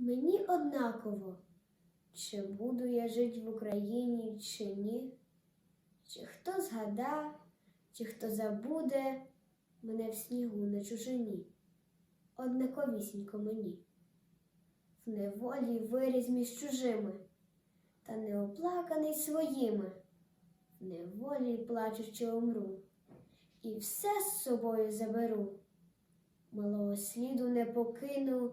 Мені однаково, чи буду я жить в Україні, чи ні, чи хто згада, чи хто забуде мене в снігу на чужині, однаковісінько мені, в неволі виріз між чужими, та не оплаканий своїми, в неволі плачучи умру, і все з собою заберу. Малого сліду не покину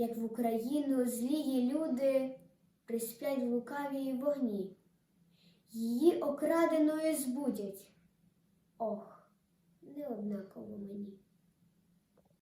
як в Україну злії люди присплять в лукавій вогні, її окраденою збудять. Ох, не однаково мені.